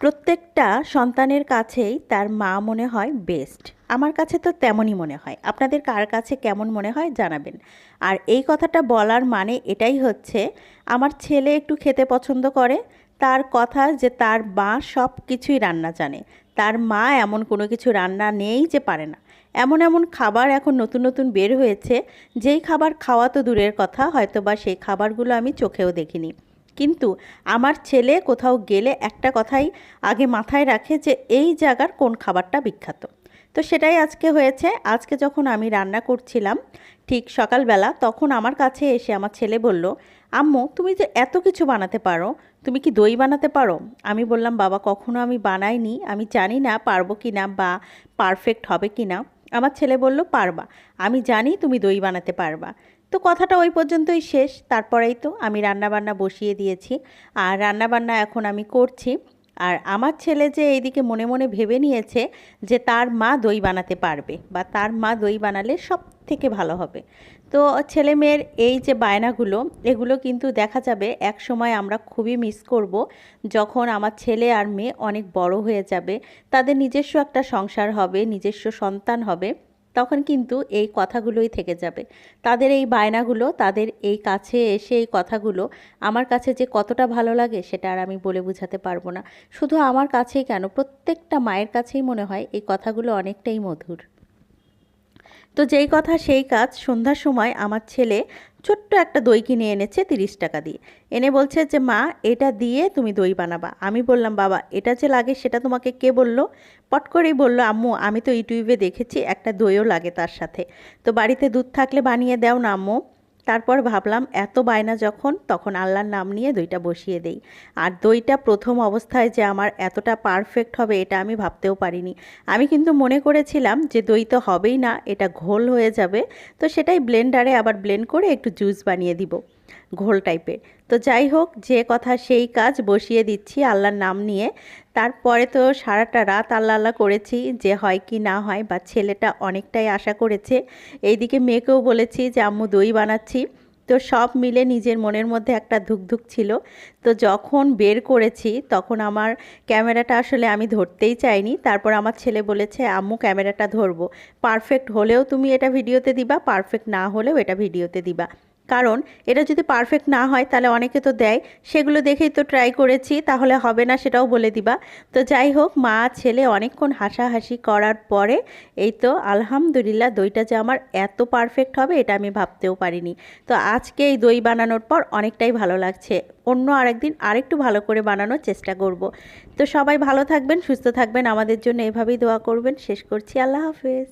প্রত্যেকটা সন্তানের কাছেই তার মা মনে হয় বেস্ট আমার কাছে তো তেমনই মনে হয়। আপনাদের কার কাছে কেমন মনে হয় জানাবেন। আর এই কথাটা বলার মানে এটাই হচ্ছে, আমার ছেলে একটু খেতে পছন্দ করে, তার কথা যে তার মা সব কিছুই রান্না জানে। তার মা এমন কোনো কিছু রান্না নেই যে পারে না। এমন এমন খাবার এখন নতুন নতুন বের হয়েছে, যেই খাবার খাওয়া তো দূরের কথা হয়তো বা সেই খাবারগুলো আমি চোখেও দেখিনি। কিন্তু আমার ছেলে কোথাও গেলে একটা কথাই আগে মাথায় রাখে যে এই জায়গার কোন খাবারটা বিখ্যাত। তো সেটাই আজকে হয়েছে। আজকে যখন আমি রান্না করছিলাম ঠিক সকালবেলা তখন আমার কাছে এসে আমার ছেলে বলল, আম্মু, তুমি যে এত কিছু বানাতে পারো, তুমি কি দই বানাতে পারো? আমি বললাম, বাবা, কখনো আমি বানাইনি। আমি জানি না পারব কি না বা পারফেক্ট হবে কি না আমার ছেলে বলল, পারবা। আমি জানি তুমি দই বানাতে পারবা। তো কথাটা ওই পর্যন্তই শেষ। তারপরেই তো আমি রান্নাবান্না বসিয়ে দিয়েছি। আর রান্নাবান্না এখন আমি করছি। আর আমার ছেলে যে এইদিকে মনে মনে ভেবে নিয়েছে যে তার মা দই বানাতে পারবে বা তার মা দই বানালে সব থেকে ভালো হবে। তো ছেলে মেয়ের এই যে বায়নাগুলো, এগুলো কিন্তু দেখা যাবে এক সময় আমরা খুবই মিস করব, যখন আমার ছেলে আর মেয়ে অনেক বড় হয়ে যাবে, তাদের নিজস্ব একটা সংসার হবে, নিজস্ব সন্তান হবে, তখন কিন্তু এই কথাগুলোই থেকে যাবে। তাদের এই বায়নাগুলো, তাদের এই কাছে এসে এই কথাগুলো, আমার কাছে যে কতটা ভালো লাগে সেটা আর আমি বলে বোঝাতে পারব না। শুধু আমার কাছেই কেন, প্রত্যেকটা মায়ের কাছেই মনে হয় এই কথাগুলো অনেকটাই মধুর। তো যেই কথা সেই কাজ, সন্ধ্যার সময় আমার ছেলে ছোট্ট একটা দই কিনে এনেছে তিরিশ টাকা দিয়ে। এনে বলছে যে, মা, এটা দিয়ে তুমি দই বানাবা। আমি বললাম, বাবা, এটা যে লাগে সেটা তোমাকে কে বলল? পট করেই বলল, আম্মু, আমি তো ইউটিউবে দেখেছি একটা দইও লাগে তার সাথে। তো বাড়িতে দুধ থাকলে বানিয়ে দাও না, আম্মু। তারপর ভাবলাম, এত বায়না যখন, তখন আল্লাহর নাম নিয়ে দইটা বসিয়ে দেই। আর দইটা প্রথম অবস্থায় যে আমার এতটা পারফেক্ট হবে, এটা আমি ভাবতেও পারিনি। আমি কিন্তু মনে করেছিলাম যে দই তো হবেই না, এটা ঘোল হয়ে যাবে। তো সেটাই ব্লেন্ডারে আবার ব্লেন্ড করে একটু জুস বানিয়ে দিব। ঘোল টাইপের তো যাই হোক, যে কথা সেই কাজ বসিয়ে দিচ্ছি আল্লাহর নাম নিয়ে। তারপরে তো সারাটা রাত আল্লাহ আল্লাহ করেছি যে হয় কি না হয়, বা ছেলেটা অনেকটাই আশা করেছে। এইদিকে মেয়েকেও বলেছি যে, আম্মু, দই বানাচ্ছি। তো সব মিলে নিজের মনের মধ্যে একটা ধুকধুক ছিল। তো যখন বের করেছি, তখন আমার ক্যামেরাটা আসলে আমি ধরতেই চাইনি। তারপর আমার ছেলে বলেছে, আম্মু, ক্যামেরাটা ধরবো। পারফেক্ট হলেও তুমি এটা ভিডিওতে দিবা, পারফেক্ট না হলেও এটা ভিডিওতে দিবা। কারণ এটা যদি পারফেক্ট না হয়, তাহলে অনেকে তো দেয়। সেগুলো দেখেই তো ট্রাই করেছি, তাহলে হবে না সেটাও বলে দিবা। তো যাই হোক, মা, ছেলে অনেকক্ষণ হাসাহাসি করার পরে এই তো আলহামদুলিল্লাহ দইটা যে আমার এত পারফেক্ট হবে, এটা আমি ভাবতেও পারিনি। তো আজকে এই দই বানানোর পর অনেকটাই ভালো লাগছে। অন্য আরেকদিন আরেকটু ভালো করে বানানোর চেষ্টা করব। তো সবাই ভালো থাকবেন, সুস্থ থাকবেন। আমাদের জন্য এভাবেই দোয়া করবেন। শেষ করছি। আল্লাহ হাফেজ।